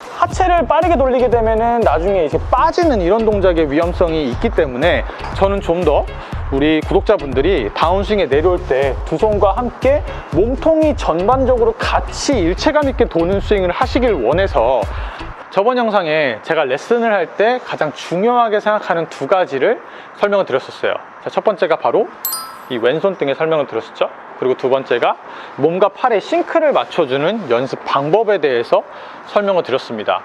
하체를 빠르게 돌리게 되면은 나중에 이제 빠지는 이런 동작의 위험성이 있기 때문에 저는 좀 더 우리 구독자분들이 다운스윙에 내려올 때 두 손과 함께 몸통이 전반적으로 같이 일체감 있게 도는 스윙을 하시길 원해서 저번 영상에 제가 레슨을 할 때 가장 중요하게 생각하는 두 가지를 설명을 드렸었어요. 자, 첫 번째가 바로 이 왼손 등에 설명을 드렸었죠. 그리고 두 번째가 몸과 팔의 싱크를 맞춰주는 연습 방법에 대해서 설명을 드렸습니다.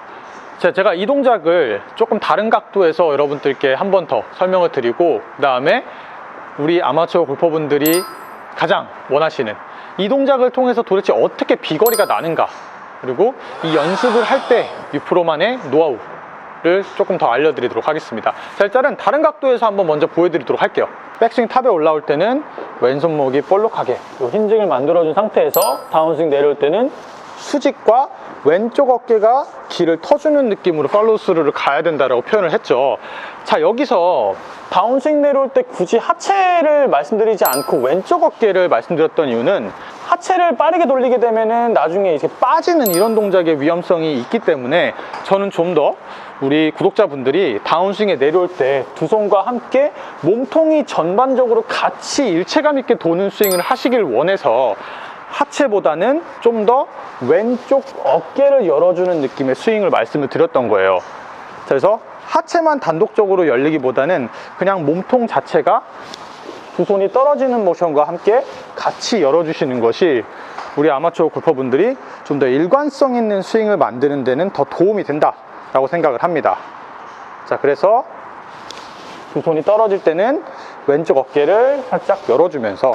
자, 제가 이 동작을 조금 다른 각도에서 여러분들께 한 번 더 설명을 드리고 그 다음에 우리 아마추어 골퍼분들이 가장 원하시는 이 동작을 통해서 도대체 어떻게 비거리가 나는가 그리고 이 연습을 할때 6%만의 노하우 를 조금 더 알려드리도록 하겠습니다. 자, 일단은 다른 각도에서 한번 먼저 보여드리도록 할게요. 백스윙 탑에 올라올 때는 왼손목이 볼록하게 요 힌징을 만들어준 상태에서 다운스윙 내려올 때는 수직과 왼쪽 어깨가 길을 터주는 느낌으로 팔로우 스루를 가야 된다라고 표현을 했죠. 자, 여기서 다운스윙 내려올 때 굳이 하체를 말씀드리지 않고 왼쪽 어깨를 말씀드렸던 이유는 하체를 빠르게 돌리게 되면은 나중에 이제 빠지는 이런 동작의 위험성이 있기 때문에 저는 좀 더 우리 구독자분들이 다운스윙에 내려올 때 두 손과 함께 몸통이 전반적으로 같이 일체감 있게 도는 스윙을 하시길 원해서 하체보다는 좀 더 왼쪽 어깨를 열어주는 느낌의 스윙을 말씀을 드렸던 거예요. 그래서 하체만 단독적으로 열리기보다는 그냥 몸통 자체가 두 손이 떨어지는 모션과 함께 같이 열어주시는 것이 우리 아마추어 골퍼분들이 좀 더 일관성 있는 스윙을 만드는 데는 더 도움이 된다라고 생각을 합니다. 자, 그래서 두 손이 떨어질 때는 왼쪽 어깨를 살짝 열어주면서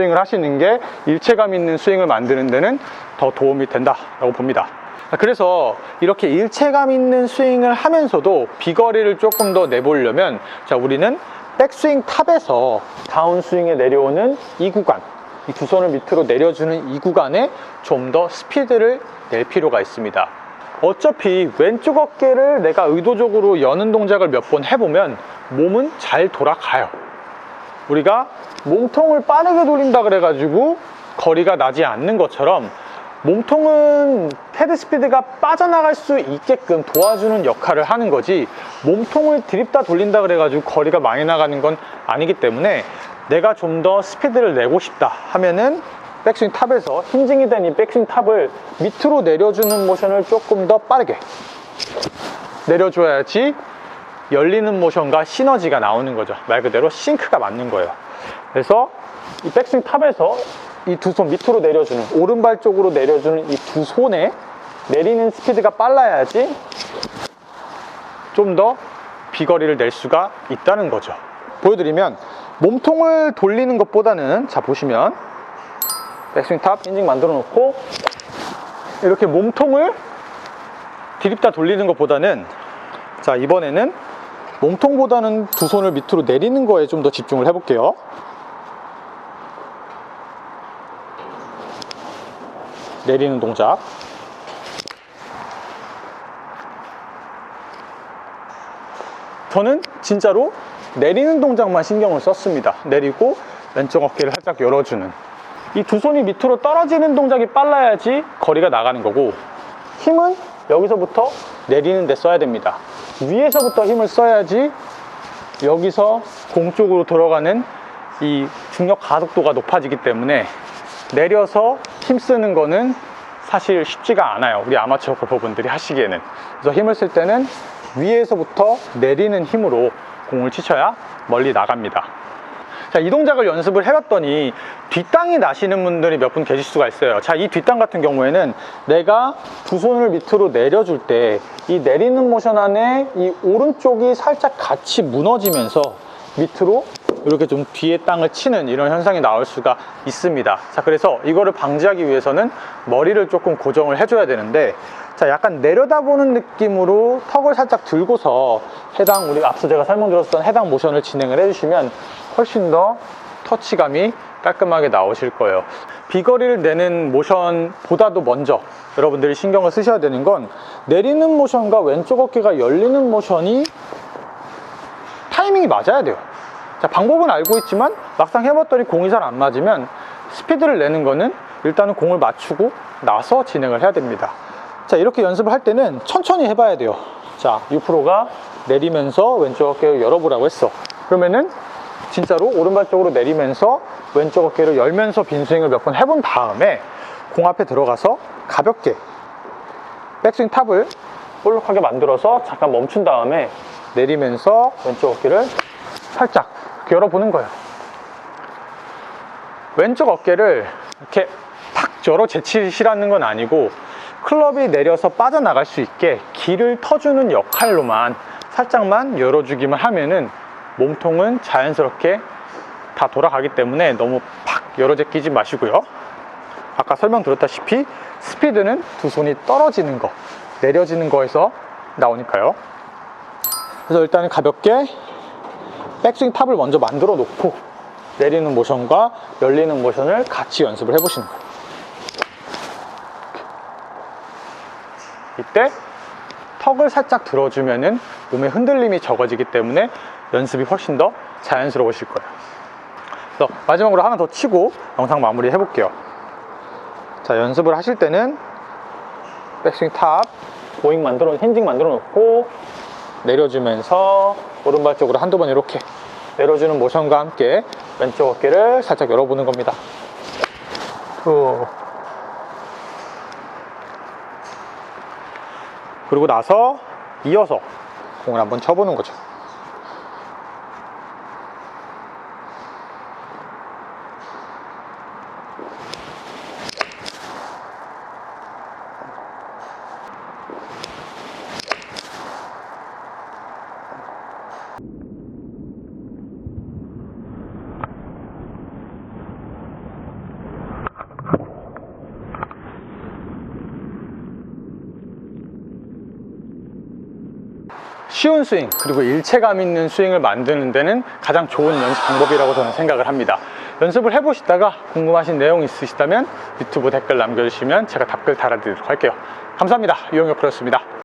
스윙을 하시는 게 일체감 있는 스윙을 만드는 데는 더 도움이 된다라고 봅니다. 그래서 이렇게 일체감 있는 스윙을 하면서도 비거리를 조금 더 내보려면 자 우리는 백스윙 탑에서 다운스윙에 내려오는 이 구간 이 두 손을 밑으로 내려주는 이 구간에 좀 더 스피드를 낼 필요가 있습니다. 어차피 왼쪽 어깨를 내가 의도적으로 여는 동작을 몇 번 해보면 몸은 잘 돌아가요. 우리가 몸통을 빠르게 돌린다 그래가지고 거리가 나지 않는 것처럼 몸통은 헤드 스피드가 빠져나갈 수 있게끔 도와주는 역할을 하는 거지 몸통을 드립다 돌린다 그래가지고 거리가 많이 나가는 건 아니기 때문에 내가 좀 더 스피드를 내고 싶다 하면은 백스윙 탑에서 힌징이 된 이 백스윙 탑을 밑으로 내려주는 모션을 조금 더 빠르게 내려줘야지 열리는 모션과 시너지가 나오는 거죠. 말 그대로 싱크가 맞는 거예요. 그래서 이 백스윙 탑에서 이 두 손 밑으로 내려주는 오른발 쪽으로 내려주는 이 두 손에 내리는 스피드가 빨라야지 좀 더 비거리를 낼 수가 있다는 거죠. 보여드리면 몸통을 돌리는 것보다는 자 보시면 백스윙 탑 인징 만들어 놓고 이렇게 몸통을 디립다 돌리는 것보다는 자 이번에는 몸통보다는 두 손을 밑으로 내리는 거에 좀 더 집중을 해볼게요. 내리는 동작. 저는 진짜로 내리는 동작만 신경을 썼습니다. 내리고 왼쪽 어깨를 살짝 열어주는. 이 두 손이 밑으로 떨어지는 동작이 빨라야지 거리가 나가는 거고 힘은 여기서부터 내리는 데 써야 됩니다. 위에서부터 힘을 써야지 여기서 공 쪽으로 들어가는 이 중력 가속도가 높아지기 때문에 내려서 힘 쓰는 거는 사실 쉽지가 않아요. 우리 아마추어 골퍼분들이 하시기에는. 그래서 힘을 쓸 때는 위에서부터 내리는 힘으로 공을 치셔야 멀리 나갑니다. 자, 이 동작을 연습을 해봤더니 뒷땅이 나시는 분들이 몇 분 계실 수가 있어요. 자, 이 뒷땅 같은 경우에는 내가 두 손을 밑으로 내려줄 때 이 내리는 모션 안에 이 오른쪽이 살짝 같이 무너지면서 밑으로 이렇게 좀 뒤에 땅을 치는 이런 현상이 나올 수가 있습니다. 자, 그래서 이거를 방지하기 위해서는 머리를 조금 고정을 해줘야 되는데 자, 약간 내려다보는 느낌으로 턱을 살짝 들고서 해당 우리 앞서 제가 설명드렸던 해당 모션을 진행을 해주시면 훨씬 더 터치감이 깔끔하게 나오실 거예요. 비거리를 내는 모션보다도 먼저 여러분들이 신경을 쓰셔야 되는 건 내리는 모션과 왼쪽 어깨가 열리는 모션이 타이밍이 맞아야 돼요. 자, 방법은 알고 있지만 막상 해봤더니 공이 잘 안 맞으면 스피드를 내는 거는 일단은 공을 맞추고 나서 진행을 해야 됩니다. 자, 이렇게 연습을 할 때는 천천히 해봐야 돼요. 자, 유프로가 내리면서 왼쪽 어깨를 열어보라고 했어. 그러면은 진짜로 오른발 쪽으로 내리면서 왼쪽 어깨를 열면서 빈스윙을 몇 번 해본 다음에 공 앞에 들어가서 가볍게 백스윙 탑을 볼록하게 만들어서 잠깐 멈춘 다음에 내리면서 왼쪽 어깨를 살짝 열어보는 거예요. 왼쪽 어깨를 이렇게 탁 열어 제치시라는 건 아니고 클럽이 내려서 빠져나갈 수 있게 길을 터주는 역할로만 살짝만 열어주기만 하면은 몸통은 자연스럽게 다 돌아가기 때문에 너무 팍 열어 제 끼지 마시고요. 아까 설명드렸다시피 스피드는 두 손이 떨어지는 거, 내려지는 거에서 나오니까요. 그래서 일단은 가볍게 백스윙 탑을 먼저 만들어 놓고 내리는 모션과 열리는 모션을 같이 연습을 해보시는 거예요. 이때 턱을 살짝 들어주면 은 몸의 흔들림이 적어지기 때문에 연습이 훨씬 더 자연스러우실 거예요. 그래서 마지막으로 하나 더 치고 영상 마무리 해볼게요. 자, 연습을 하실 때는 백스윙 탑, 고잉 만들어, 핸징 만들어 놓고 내려주면서 오른발 쪽으로 한두 번 이렇게 내려주는 모션과 함께 왼쪽 어깨를 살짝 열어보는 겁니다. 후. 그리고 나서 이어서 공을 한번 쳐보는 거죠. 쉬운 스윙 그리고 일체감 있는 스윙을 만드는 데는 가장 좋은 연습 방법이라고 저는 생각을 합니다. 연습을 해보시다가 궁금하신 내용 있으시다면 유튜브 댓글 남겨주시면 제가 답글 달아드리도록 할게요. 감사합니다. 유영혁 프로였습니다.